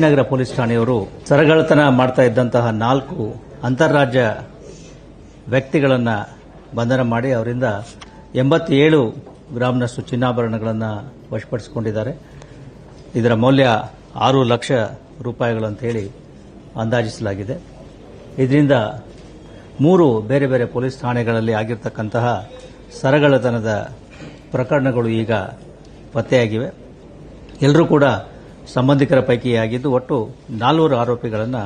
ನಗರ police ಠಾಣೆಯವರು ಸರಗಳತನ ಮಾಡ್ತಾ ಇದ್ದಂತಹ ನಾಲ್ಕು ಅಂತಾರಾಜ್ಯ ವ್ಯಕ್ತಿಗಳನ್ನು ಬಂಧನ ಮಾಡಿ ಅವರಿಂದ ಎಂಬತ್ತೇಳು ಗ್ರಾಮ್ನಷ್ಟು ಚಿನ್ನಾಭರಣಗಳನ್ನು ವಶಪಡಿಸಿಕೊಂಡಿದ್ದಾರೆ. ಇದರ ಮೌಲ್ಯ ಆರು ಲಕ್ಷ ರೂಪಾಯಿಗಳಂತ ಹೇಳಿ ಅಂದಾಜಿಸಲಾಗಿದೆ. ಇದರಿಂದ ಮೂರು ಬೇರೆ ಬೇರೆ ಪೊಲೀಸ್ ಠಾಣೆಗಳಲ್ಲಿ ಆಗಿರ್ತಕ್ಕಂತಹ ಸರಗಳತನದ ಪ್ರಕರಣಗಳು ಈಗ ಪತ್ತೆಯಾಗಿವೆ. ಎಲ್ಲರೂ ಕೂಡ ಸಂಬಂಧಿಕರ ಪೈಕಿ ಆಗಿದ್ದು ಒಟ್ಟು ನಾಲ್ವರು ಆರೋಪಿಗಳನ್ನು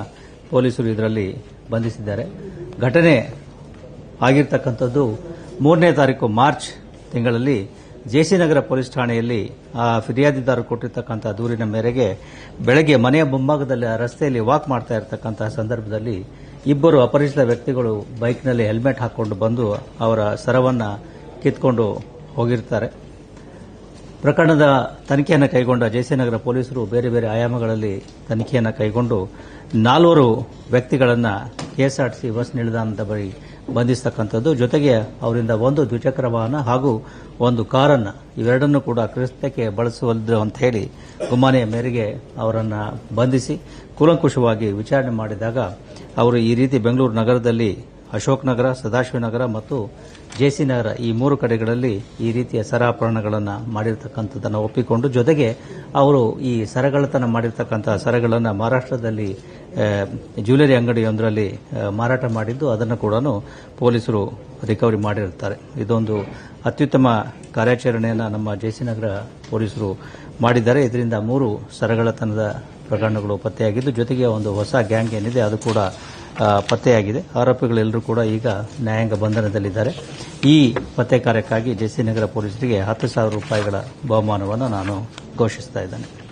ಪೊಲೀಸರು ಇದರಲ್ಲಿ ಬಂಧಿಸಿದ್ದಾರೆ. ಘಟನೆ ಆಗಿರ್ತಕ್ಕಂಥದ್ದು ಮೂರನೇ ತಾರೀಕು ಮಾರ್ಚ್ ತಿಂಗಳಲ್ಲಿ ಜೆಸಿನಗರ ಪೊಲೀಸ್ ಠಾಣೆಯಲ್ಲಿ, ಆ ಫಿರ್ಯಾದಿದಾರರು ಕೊಟ್ಟಿರ್ತಕ್ಕಂಥ ದೂರಿನ ಮೇರೆಗೆ ಬೆಳಗ್ಗೆ ಮನೆಯ ಮುಂಭಾಗದಲ್ಲಿ ಆ ರಸ್ತೆಯಲ್ಲಿ ವಾಕ್ ಮಾಡ್ತಾ ಇರತಕ್ಕಂತಹ ಸಂದರ್ಭದಲ್ಲಿ ಇಬ್ಬರು ಅಪರಿಚಿತ ವ್ಯಕ್ತಿಗಳು ಬೈಕ್ನಲ್ಲಿ ಹೆಲ್ಮೆಟ್ ಹಾಕ್ಕೊಂಡು ಬಂದು ಅವರ ಸರವನ್ನು ಕಿತ್ಕೊಂಡು ಹೋಗಿರ್ತಾರೆ. ಪ್ರಕರಣದ ತನಿಖೆಯನ್ನು ಕೈಗೊಂಡ ಜಯಸೇನಗರ ಪೊಲೀಸರು ಬೇರೆ ಬೇರೆ ಆಯಾಮಗಳಲ್ಲಿ ತನಿಖೆಯನ್ನು ಕೈಗೊಂಡು ನಾಲ್ವರು ವ್ಯಕ್ತಿಗಳನ್ನು ಕೆಎಸ್ಆರ್ಟಿಸಿ ಬಸ್ ನಿಲ್ದಾಣದ ಬಳಿ ಬಂಧಿಸತಕ್ಕಂಥದ್ದು. ಜೊತೆಗೆ ಅವರಿಂದ ಒಂದು ದ್ವಿಚಕ್ರ ವಾಹನ ಹಾಗೂ ಒಂದು ಕಾರನ್ನು ಇವೆರಡನ್ನೂ ಕೂಡ ಕೃತ್ಯಕ್ಕೆ ಬಳಸುವುದು ಅಂತ ಹೇಳಿ ಗುಮಾನೆಯ ಮೇರೆಗೆ ಅವರನ್ನು ಬಂಧಿಸಿ ಕೂಲಂಕುಷವಾಗಿ ವಿಚಾರಣೆ ಮಾಡಿದಾಗ ಅವರು ಈ ರೀತಿ ಬೆಂಗಳೂರು ನಗರದಲ್ಲಿ ಅಶೋಕ್ ನಗರ ಸದಾಶಿವನಗರ ಮತ್ತು ಜೆಸಿ ನಗರ ಈ ಮೂರು ಕಡೆಗಳಲ್ಲಿ ಈ ರೀತಿಯ ಸರಾಪರಣಗಳನ್ನು ಮಾಡಿರ್ತಕ್ಕಂಥದ್ದನ್ನು ಒಪ್ಪಿಕೊಂಡು ಜೊತೆಗೆ ಅವರು ಈ ಸರಗಳತನ ಮಾಡಿರ್ತಕ್ಕಂಥ ಸರಗಳನ್ನು ಮಹಾರಾಷ್ಟ್ರದಲ್ಲಿ ಜ್ಯುವೆಲರಿ ಅಂಗಡಿಯೊಂದರಲ್ಲಿ ಮಾರಾಟ ಮಾಡಿದ್ದು ಅದನ್ನು ಕೂಡ ಪೊಲೀಸರು ರಿಕವರಿ ಮಾಡಿರುತ್ತಾರೆ ಇದೊಂದು ಅತ್ಯುತ್ತಮ ಕಾರ್ಯಾಚರಣೆಯನ್ನು ನಮ್ಮ ಜೆಸಿ ನಗರ ಪೊಲೀಸರು ಮಾಡಿದ್ದಾರೆ. ಇದರಿಂದ ಮೂರು ಸರಗಳತನದ ಪ್ರಕರಣಗಳು ಪತ್ತೆಯಾಗಿದ್ದು ಜೊತೆಗೆ ಒಂದು ಹೊಸ ಗ್ಯಾಂಗ್ ಏನಿದೆ, ಅದು ಕೂಡ ಪತ್ತೆಯಾಗಿದೆ. ಆರೋಪಿಗಳೆಲ್ಲರೂ ಕೂಡ ಈಗ ನ್ಯಾಯಾಂಗ ಬಂಧನದಲ್ಲಿದ್ದಾರೆ. ಈ ಪತ್ತೆ ಕಾರ್ಯಕ್ಕಾಗಿ ಜೆಸಿ ನಗರ ಪೊಲೀಸರಿಗೆ ಹತ್ತು ಸಾವಿರ ರೂಪಾಯಿಗಳ ಬಹುಮಾನವನ್ನು ನಾನು ಘೋಷಿಸ್ತಾ ಇದ್ದೇನೆ.